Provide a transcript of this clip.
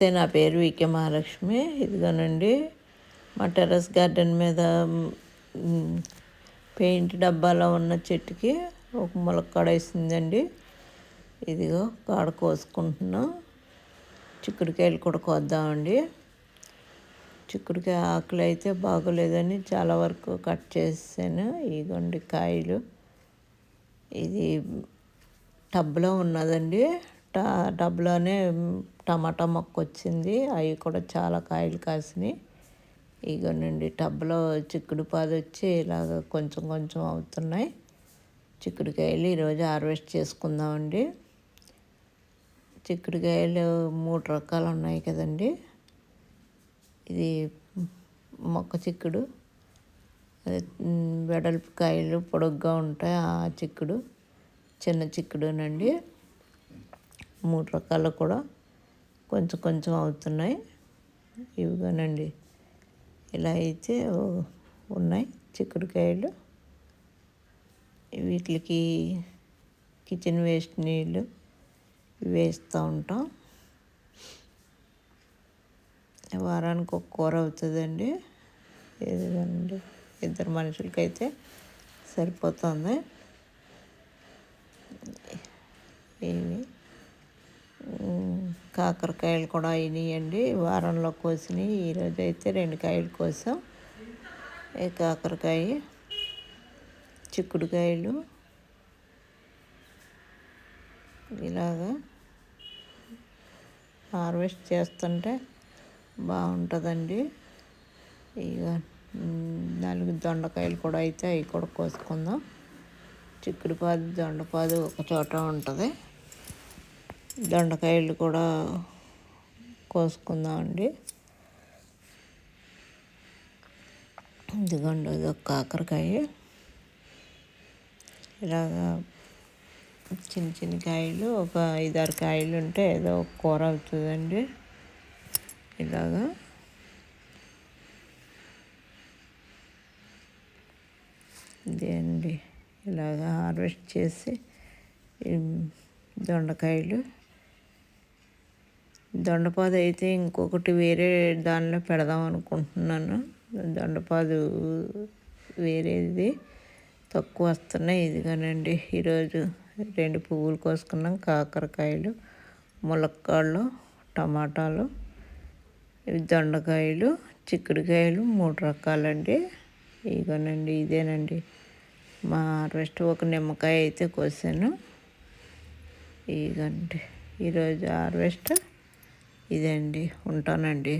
నా పేరు వికే మహాలక్ష్మి. ఇదిగోనండి మా టెర్రస్ గార్డెన్ మీద పెయింట్ డబ్బాలో ఉన్న చెట్టుకి ఒక ములక్కాడ వేసిందండి. ఇదిగో కాడ కోసుకుంటున్నాం. చిక్కుడుకాయలు కూడా కోద్దామండి. చిక్కుడుకాయ ఆకులు అయితే బాగోలేదని చాలా వరకు కట్ చేసాను ఇదిగోండి కాయలు. ఇది టబ్లో ఉన్నదండి. డబ్బులోనే టమాటా మొక్క వచ్చింది అవి కూడా చాలా కాయలు కాసినాయి. ఇగోనండి టబ్లో చిక్కుడు పాదు వచ్చి ఇలాగ కొంచెం కొంచెం అవుతున్నాయి. చిక్కుడుకాయలు ఈరోజు హార్వెస్ట్ చేసుకుందామండి. చిక్కుడుకాయలు మూడు రకాలు ఉన్నాయి కదండి. ఇది మొక్క చిక్కుడు వెడల్పు కాయలు పొడుగ్గా ఉంటాయి. ఆ చిక్కుడు చిన్న చిక్కుడునండి. మూడు రకాలు కూడా కొంచెం కొంచెం అవుతున్నాయి. ఇవిగానండి. ఇలా అయితే ఉన్నాయి చిక్కుడుకాయలు. వీటికి కిచెన్ వేస్ట్ నీళ్ళు వేస్తూ ఉంటాం. వారానికి ఒక కూర అవుతుందండి. ఏదండి ఇద్దరు మనుషులకైతే సరిపోతుంది. ఇవి. కాకరకాయలు కూడా అయినాయండి. వారంలో కోసినాయి ఈరోజు అయితే రెండు కాయలు కోసాం. ఈ కాకరకాయ చిక్కుడుకాయలు ఇలాగా హార్వెస్ట్ చేస్తుంటే బాగుంటుందండి. ఇక నాలుగు దొండకాయలు కూడా అయితే అవి కూడా కోసుకుందాం. చిక్కుడుపాదు దొండపాదు ఒక చోట ఉంటుంది. దొండకాయలు కూడా కోసుకుందామండి. ఇదిగోండి ఇది ఒక కాకరకాయ. ఇలాగా చిన్న చిన్న కాయలు ఒక ఐదారు కాయలు ఉంటే ఏదో ఒక కూర అవుతుందండి. ఇలాగా. ఇదే అండి. ఇలాగా హార్వెస్ట్ చేసి దొండకాయలు దొండపాదు అయితే ఇంకొకటి వేరే దానిలో పెడదాం అనుకుంటున్నాను. దొండపాదు వేరేది తక్కువ వస్తున్నాయి. ఇదిగానండి ఈరోజు రెండు పువ్వులు కోసుకున్నాం. కాకరకాయలు ములక్కాళ్ళు టమాటాలు దొండకాయలు చిక్కుడుకాయలు మూడు రకాలండి. ఇదిగోనండి ఇదేనండి. మా హార్వెస్ట్ ఒక నిమ్మకాయ అయితే కోసాను. ఇదిగండి ఈరోజు హార్వెస్ట్ ఇదే అండి ఉంటానండి.